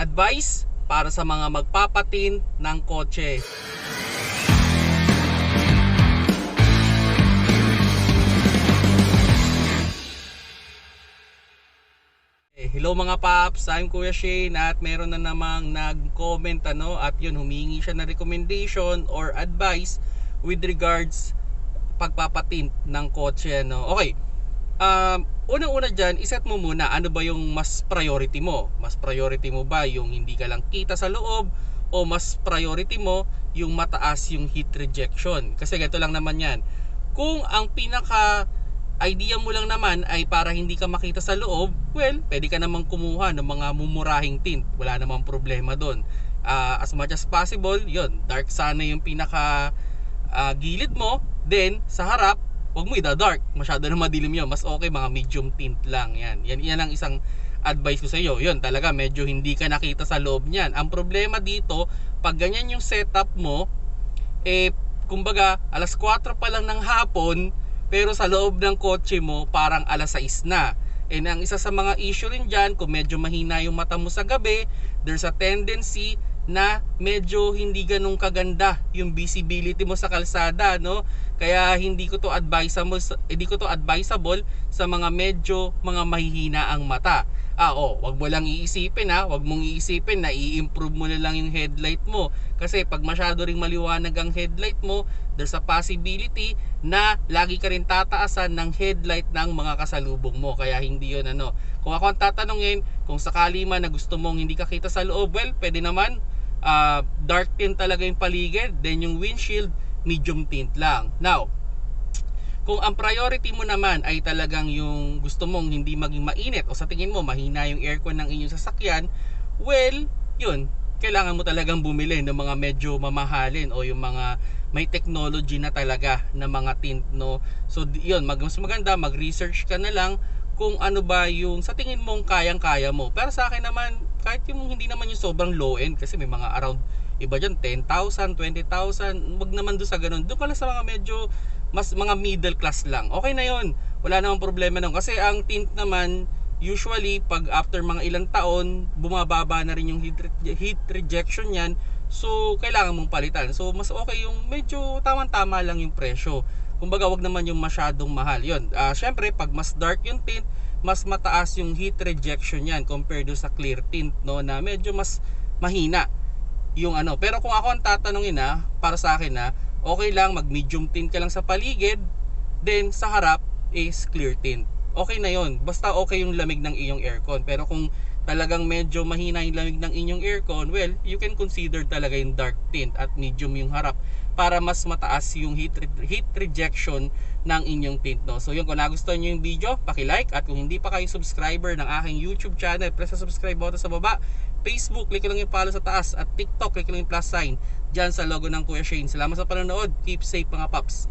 advice para sa mga magpapatin ng kotse. Eh, Hello mga paps, I'm Kuya Shane at meron na namang nag-comment ano at yun humingi siya ng recommendation or advice with regards pagpapatin ng kotse no. Okay. Um, unang-una dyan, iset mo muna ano ba yung mas priority mo. Mas priority mo ba yung hindi ka lang kita sa loob o mas priority mo yung mataas yung heat rejection. Kasi ganito lang naman yan. Kung ang pinaka idea mo lang naman ay para hindi ka makita sa loob, well, pwede ka namang kumuha ng mga mumurahing tint. Wala namang problema doon. Ah, as much as possible, yon dark sana yung pinaka ah, gilid mo. Then, sa harap, huwag mo ida-dark. Masyado na madilim yun. Mas okay, mga medium tint lang. Yan. Yan, yan ang isang advice ko sa iyo. Yun, talaga, medyo hindi ka nakita sa loob niyan. Ang problema dito, pag ganyan yung setup mo, eh, kumbaga, alas 4 pa lang ng hapon, pero sa loob ng kotse mo, parang alas 6 na. And ang isa sa mga issue rin dyan, kung medyo mahina yung mata mo sa gabi, there's a tendency na medyo hindi ganun kaganda yung visibility mo sa kalsada, no? Kaya hindi ko to advisable, hindi ko to advisable sa mga medyo mga mahihina ang mata. Ah, oh, wag mo lang iisipin ha, wag mong iisipin na i-improve mo na lang yung headlight mo. Kasi pag masyado ring maliwanag ang headlight mo, there's a possibility na lagi ka rin tataasan ng headlight ng mga kasalubong mo. Kaya hindi yun ano. Kung ako ang tatanungin, kung sakali man na gusto mong hindi ka kita sa loob, well, pwede naman uh, dark tint talaga yung paligid. Then yung windshield, medium tint lang. Now, kung ang priority mo naman ay talagang yung gusto mong hindi maging mainit o sa tingin mo mahina yung aircon ng inyong sasakyan, well, yun, kailangan mo talagang bumili ng mga medyo mamahalin o yung mga may technology na talaga na mga tint no. So yun, mag mas maganda mag-research ka na lang kung ano ba yung sa tingin mong kayang-kaya mo. Pero sa akin naman, kahit yung hindi naman yung sobrang low end kasi may mga around iba dyan 10,000, 20,000, wag naman doon sa ganun. Doon pala sa mga medyo mas mga middle class lang. Okay na yon Wala namang problema nun. Kasi ang tint naman, usually, pag after mga ilang taon, bumababa na rin yung heat, re- heat rejection yan. So, kailangan mong palitan. So, mas okay yung medyo tamang-tama lang yung presyo. Kumbaga, wag naman yung masyadong mahal. Yun. Ah, Siyempre, pag mas dark yung tint, mas mataas yung heat rejection yan compared do sa clear tint, no, na medyo mas mahina yung ano. Pero kung ako ang tatanungin na, para sa akin na, okay lang mag medium tint ka lang sa paligid, then sa harap is clear tint. Okay na yon Basta okay yung lamig ng iyong aircon. Pero kung talagang medyo mahina yung lamig ng inyong aircon, well, you can consider talaga yung dark tint at medium yung harap para mas mataas yung heat, re- heat rejection ng inyong tint. No? So yun, kung nagustuhan nyo yung video, paki-like at kung hindi pa kayo subscriber ng aking YouTube channel, press sa subscribe button sa baba. Facebook, click lang yung follow sa taas at TikTok, click lang yung plus sign dyan sa logo ng Kuya Shane. Salamat sa panonood. Keep safe mga paps.